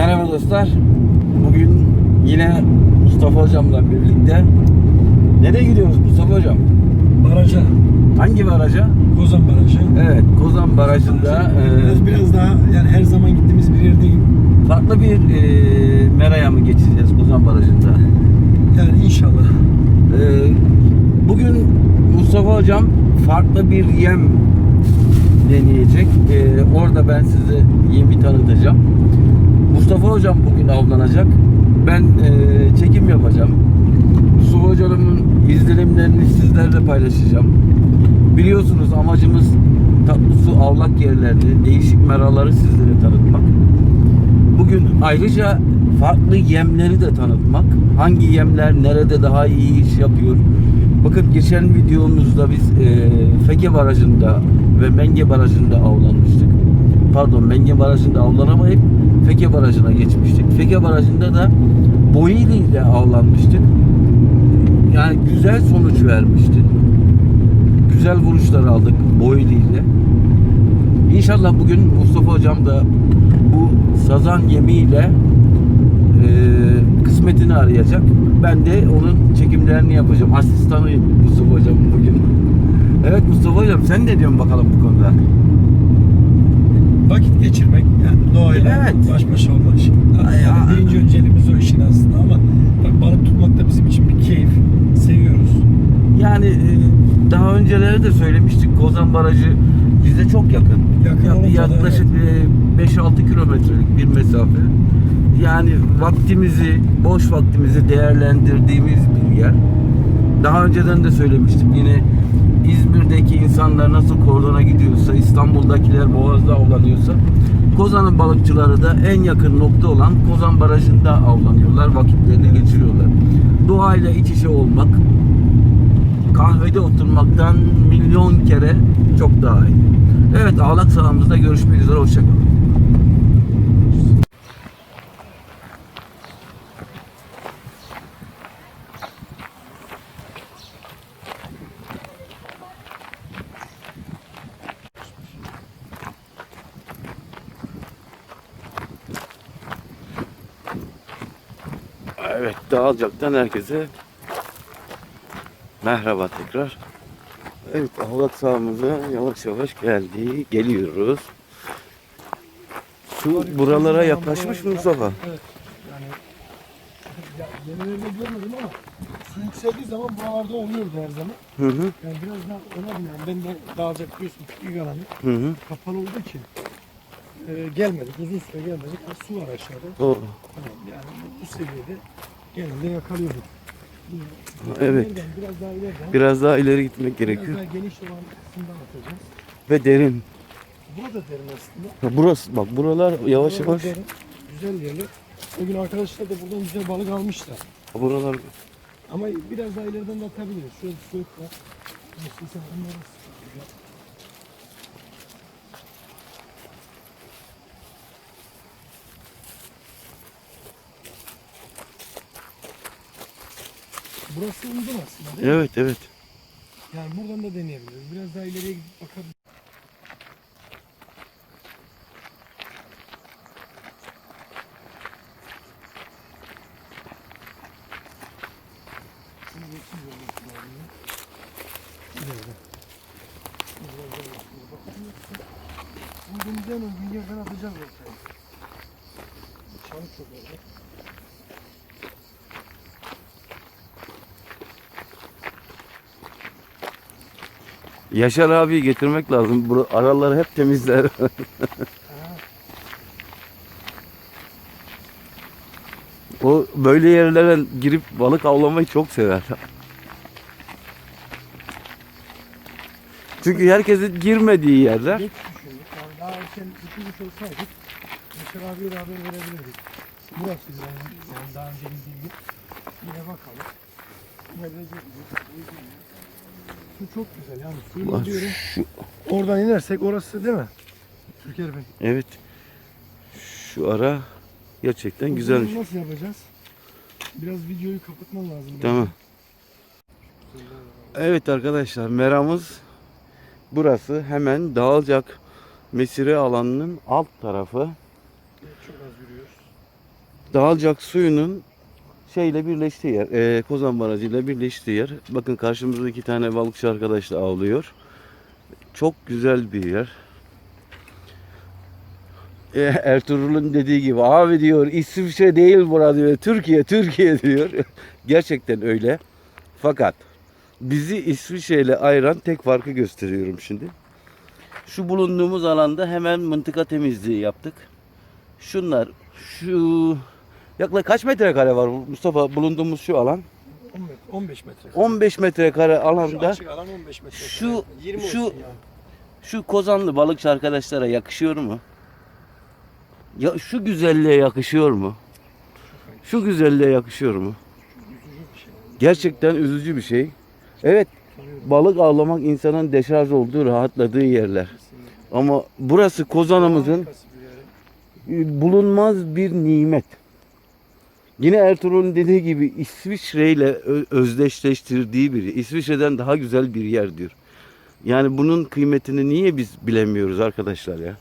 Merhaba dostlar. Bugün yine Mustafa hocamla birlikte nereye gidiyoruz Mustafa hocam? Baraja, Hangi baraja? Kozan Barajı. Evet, Kozan Barajı'nda Biraz, e, biraz daha yani her zaman gittiğimiz bir yer değil. farklı bir e, meraya mı geçeceğiz Kozan Barajı'nda? Yani inşallah. E, bugün Mustafa hocam farklı bir yem deneyecek. E, orada ben size yemi tanıtacağım. Mustafa hocam bugün avlanacak. Ben e, çekim yapacağım. Mustafa hocamın izlenimlerini sizlerle paylaşacağım. Biliyorsunuz amacımız tatlı su avlak yerlerini, değişik meraları sizlere tanıtmak. Bugün ayrıca farklı yemleri de tanıtmak. Hangi yemler nerede daha iyi iş yapıyor? Bakın geçen videomuzda biz e, Feke Barajı'nda ve Menge Barajı'nda avlanmıştık. Pardon Menge Barajı'nda avlanamayıp Feke Barajı'na geçmiştik. Feke Barajı'nda da Boyili ile avlanmıştık. Yani güzel sonuç vermişti. Güzel vuruşlar aldık Boyili ile. İnşallah bugün Mustafa Hocam da bu sazan yemiyle e, kısmetini arayacak. Ben de onun çekimlerini yapacağım. Asistanıyım Mustafa Hocam bugün. Evet Mustafa Hocam sen ne diyorsun bakalım bu konuda? Vakit geçirmek yani doğayla Evet. baş başa olmak için. Yani ya. birinci önceliğimiz o işin aslında ama bak, balık tutmak da bizim için bir keyif. Seviyoruz. Yani e, daha önceleri de söylemiştik Kozan Barajı bize çok yakın. Yakın Ya- olunca da Yaklaşık e, 5-6 kilometrelik bir mesafe. Yani vaktimizi, boş vaktimizi değerlendirdiğimiz bir yer. Daha önceden de söylemiştim. Yine İzmir'deki insanlar nasıl kordona gidiyorsa, İstanbul'dakiler Boğaz'da avlanıyorsa, Kozan'ın balıkçıları da en yakın nokta olan Kozan Barajı'nda avlanıyorlar, vakitlerini geçiriyorlar. Doğayla iç içe olmak, kahvede oturmaktan milyon kere çok daha iyi. Evet ağlak sahamızda görüşmek üzere hoşçakalın. Evet Dağılcak'tan herkese merhaba tekrar. Evet ağlak sahamıza yavaş yavaş geldi. Geliyoruz. Su buralara yaklaşmış mı Mustafa? Evet. Yani ya, yenilerini görmedim ama su yükseldiği zaman buralarda oluyordu her zaman. Hı hı. Yani biraz daha ona binaen ben de dağılacak biliyorsun küçük alanı Hı hı. kapalı olduğu için e, gelmedik. Uzun süre gelmedik. Su var aşağıda. Doğru. Tamam yani bu, seviyede genelde yakalıyorduk. Evet. Nereden? Biraz daha ileriden. Biraz daha ileri gitmek Biraz gerekiyor. daha geniş olan kısımdan atacağız. Ve derin. Burada derin aslında. Ya Burası bak buralar yavaş Buralar yavaş. derin, Güzel yerler. O gün arkadaşlar da buradan güzel balık almışlar. Buralar Ama biraz daha ileriden de atabiliriz. Şöyle bir söğüt var. Nasıl sen onları sıkıyor. Burası uygun aslında? Evet evet. Yani buradan da deneyebiliriz. Biraz daha ileriye gidip bakabiliriz. Şunu geçeyim olması lazım ya. İleride. Biraz daha bakayım. Bakalım yoksa. Bunu deneyeceğim ama bir yerden atacağız ortaya. Çalı çok orada. Yaşar abi getirmek lazım. Bu araları hep temizler. O böyle yerlere girip balık avlamayı çok sever. Çünkü herkesin girmediği yerler. Burası yani, yani daha önce bildiğim. Yine bakalım. Yine de Su çok güzel yani suyunu diyorum. şu, Oradan inersek orası değil mi? Türker Bey. evet. Şu ara gerçekten güzelmiş. Nasıl yapacağız? Biraz videoyu kapatmam lazım. Tamam. Evet arkadaşlar meramız burası hemen Dağılcak mesire alanının alt tarafı. Çok az yürüyoruz. Dağılcak suyunun şeyle birleştiği yer, e, Kozan Barajı ile birleştiği yer. Bakın karşımızda iki tane balıkçı arkadaş da avlıyor. Çok güzel bir yer. E, Ertuğrul'un dediği gibi abi diyor İsviçre değil bura diyor. Türkiye, Türkiye diyor. Gerçekten öyle. Fakat bizi İsviçre ile ayıran tek farkı gösteriyorum şimdi. Şu bulunduğumuz alanda hemen mıntıka temizliği yaptık. Şunlar şu yaklaşık kaç metrekare var Mustafa bulunduğumuz şu alan? 10 metre, 15 metre. 15 metrekare Şu alanda açık alan 15 metre. Şu- 20 şu- olsun yani. şu kozanlı balıkçı arkadaşlara yakışıyor mu? Ya şu güzelliğe yakışıyor mu? Şu güzelliğe yakışıyor mu? Üzücü bir şey. Gerçekten üzücü bir şey. Evet Tanıyorum. balık avlamak insanın deşarj olduğu, rahatladığı yerler. Ama burası kozanımızın Harikası bir yer. bulunmaz bir nimet. Yine Ertuğrul'un dediği gibi İsviçre ile özdeşleştirdiği bir, İsviçre'den daha güzel bir yer diyor. Yani bunun kıymetini niye biz bilemiyoruz arkadaşlar ya?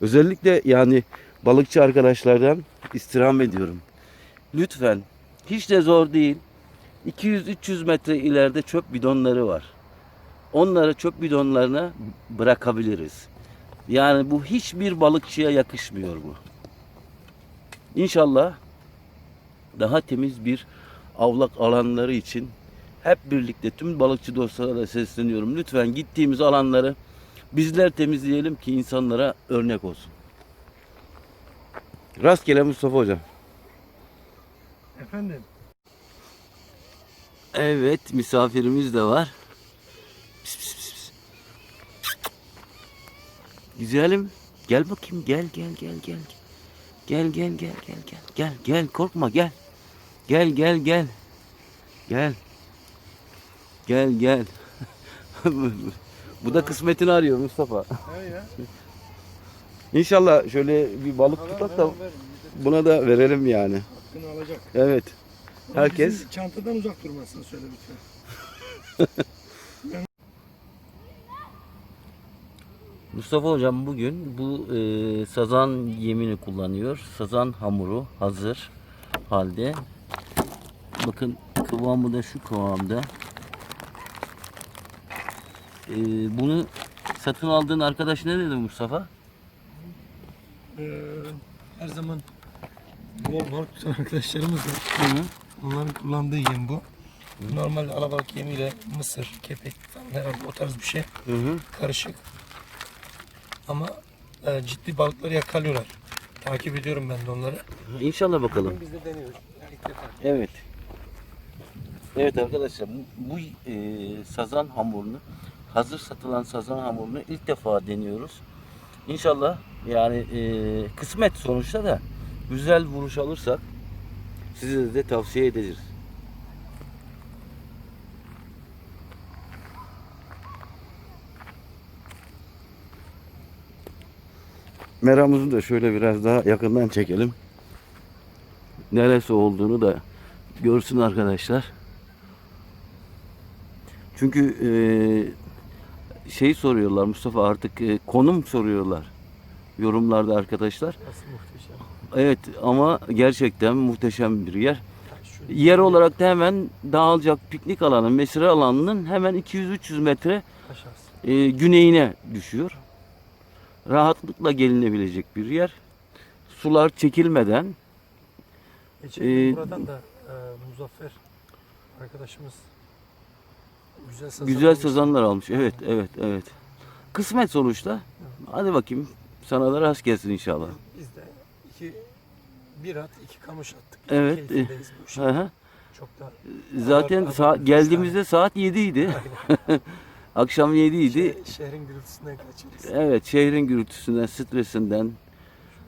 Özellikle yani balıkçı arkadaşlardan istirham ediyorum. Lütfen hiç de zor değil. 200-300 metre ileride çöp bidonları var. Onları çöp bidonlarına bırakabiliriz. Yani bu hiçbir balıkçıya yakışmıyor bu. İnşallah daha temiz bir avlak alanları için hep birlikte tüm balıkçı dostlara da sesleniyorum. Lütfen gittiğimiz alanları bizler temizleyelim ki insanlara örnek olsun. Rastgele Mustafa Hocam. Efendim. Evet misafirimiz de var. Pis, pis, pis, pis. Güzelim. Gel bakayım gel gel gel gel. Gel gel gel gel gel. Gel gel korkma gel. Gel gel gel. Gel. Gel gel. Bu da kısmetini arıyor Mustafa. İnşallah şöyle bir balık tutak da buna da verelim yani. Hakkını alacak. Evet. Herkes- bizim çantadan uzak durmasını söyle lütfen. Mustafa hocam bugün bu e, sazan yemini kullanıyor. Sazan hamuru hazır halde. Bakın kıvamı da şu kıvamda. E, bunu satın aldığın arkadaş ne dedi Mustafa? Ee, her zaman bol balık tutan arkadaşlarımız var. Hı hı. Onların kullandığı yem bu. Normal alabalık yemiyle mısır, kepek falan herhalde o tarz bir şey Hı hı. karışık. Ama e, ciddi balıkları yakalıyorlar. Takip ediyorum ben de onları. İnşallah bakalım. Biz de deniyoruz. İlk defa. Evet. Evet arkadaşlar bu, bu e, sazan hamurunu hazır satılan sazan hamurunu ilk defa deniyoruz. İnşallah yani e, kısmet sonuçta da güzel vuruş alırsak size de tavsiye ederiz. Meramızı da şöyle biraz daha yakından çekelim. Neresi olduğunu da görsün arkadaşlar. Çünkü e, şey soruyorlar Mustafa artık e, konum soruyorlar yorumlarda arkadaşlar. Evet ama gerçekten muhteşem bir yer. Yer olarak da hemen dağılacak piknik alanı, mesire alanının hemen 200-300 metre e, güneyine düşüyor. Rahatlıkla gelinebilecek bir yer. Sular çekilmeden Geçen Ee, buradan da e, Muzaffer arkadaşımız güzel sazan Güzel sazanlar almış. Evet, evet, evet. Kısmet sonuçta. Hadi bakayım. Sana da rast gelsin inşallah. Biz de iki bir at iki kamış attık. Evet, bu hı. Çok da Zaten Abartı- sa- abartı geldiğimizde saat 7 idi. Akşam 7 idi. şehir- şehrin gürültüsünden kaçırız. Evet, şehrin gürültüsünden, stresinden,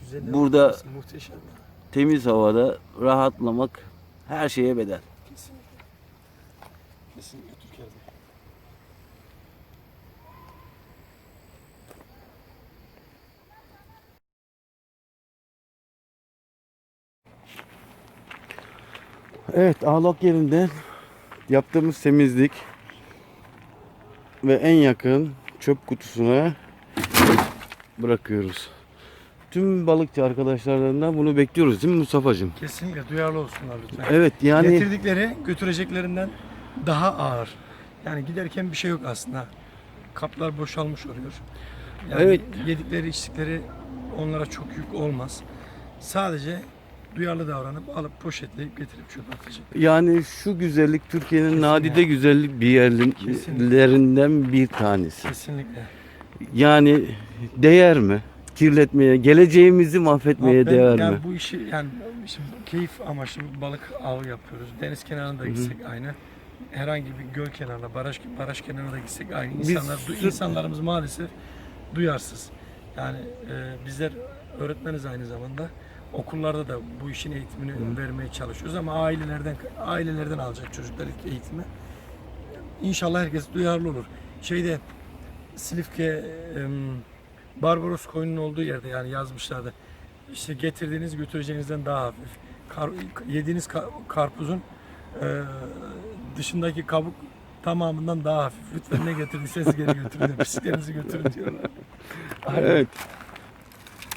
Güzelliği Burada- muhteşem. ya. temiz havada rahatlamak her şeye bedel. Kesinlikle. Kesinlikle Türkiye'de. Evet, ağlak yerinden yaptığımız temizlik ve en yakın çöp kutusuna bırakıyoruz. tüm balıkçı arkadaşlarından bunu bekliyoruz değil mi Mustafa'cığım? Kesinlikle duyarlı olsunlar lütfen. Evet yani Getirdikleri götüreceklerinden daha ağır. Yani giderken bir şey yok aslında. Kaplar boşalmış oluyor. Yani Evet. yedikleri içtikleri onlara çok yük olmaz. Sadece duyarlı davranıp alıp poşetleyip getirip çöpe atacak. yani şu güzellik Türkiye'nin Kesinlikle. nadide güzellik bir yerlerinden bir tanesi. Kesinlikle. Yani değer mi? Kirletmeye, geleceğimizi mahvetmeye ben- değer yani mi? bu işi yani şimdi keyif amaçlı balık avı yapıyoruz. Deniz kenarında gitsek aynı. Herhangi bir göl kenarına, baraj baraj kenarına da gitsek aynı. Biz İnsanlar, sırf- insanlarımız maalesef duyarsız. Yani e, bizler öğretmeniz aynı zamanda. Okullarda da bu işin eğitimini vermeye çalışıyoruz ama ailelerden ailelerden alacak çocuklar eğitimi. İnşallah herkes duyarlı olur. Şeyde Silifke Barbaros koyunun olduğu yerde yani yazmışlardı. İşte getirdiğiniz götüreceğinizden daha hafif. Kar, yediğiniz ka- karpuzun e, dışındaki kabuk tamamından daha hafif. Lütfen ne getirdiyseniz geri götürün. Pisliklerinizi götürün diyorlar. Aynen. Evet,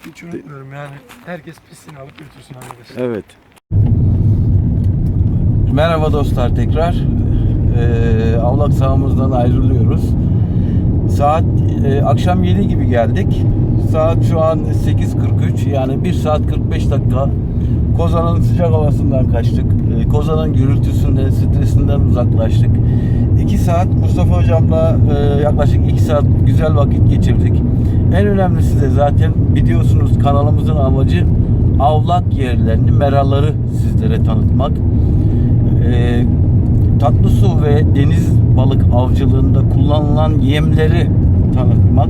Hiç unutmuyorum yani. Herkes pisliğini alıp götürsün arkadaşlar. evet. Merhaba dostlar tekrar. Ee, avlak sahamızdan ayrılıyoruz. Saat e, akşam 7 gibi geldik. Saat şu an 8.43 yani 1 saat 45 dakika Kozan'ın sıcak havasından kaçtık. E, Kozan'ın gürültüsünden, stresinden uzaklaştık. 2 saat Mustafa hocamla e, yaklaşık 2 saat güzel vakit geçirdik. En önemlisi de zaten biliyorsunuz kanalımızın amacı avlak yerlerini, meraları sizlere tanıtmak. E, tatlı su ve deniz balık avcılığında kullanılan yemleri tanıtmak.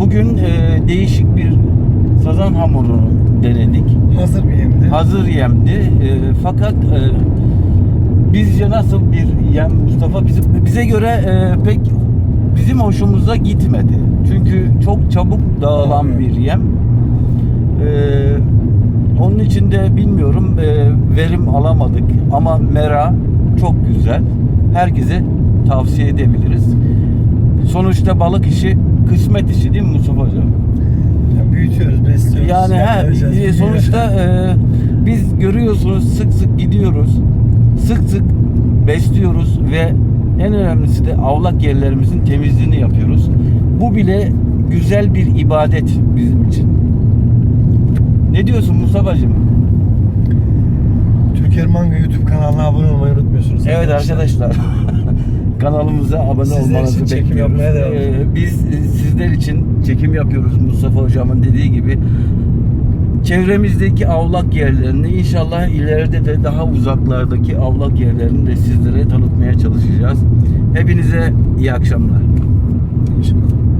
Bugün e, değişik bir sazan hamurunu denedik. Hazır bir yemdi. Hazır yemdi. E, fakat e, bizce nasıl bir yem Mustafa bize, bize göre e, pek bizim hoşumuza gitmedi. Çünkü çok çabuk dağılan Evet. bir yem. E, onun için de bilmiyorum e, verim alamadık ama mera çok güzel. Herkese tavsiye edebiliriz. Sonuçta balık işi kısmet işi değil mi Mustafa Hocam? Yani büyütüyoruz, besliyoruz. Yani he, e, sonuçta e, biz görüyorsunuz sık sık gidiyoruz. Sık sık besliyoruz ve en önemlisi de avlak yerlerimizin temizliğini yapıyoruz. Bu bile güzel bir ibadet bizim için. Ne diyorsun Mustafa'cığım? Türkiye Manga YouTube kanalına abone olmayı unutmuyorsunuz. Evet arkadaşlar. Kanalımıza abone Sizler olmanızı için çekim bekliyoruz. yapmaya devam Ee, biz sizler için çekim yapıyoruz Mustafa hocamın dediği gibi. Çevremizdeki avlak yerlerini inşallah ileride de daha uzaklardaki avlak yerlerini de sizlere tanıtmaya çalışacağız. Hepinize iyi akşamlar. İnşallah.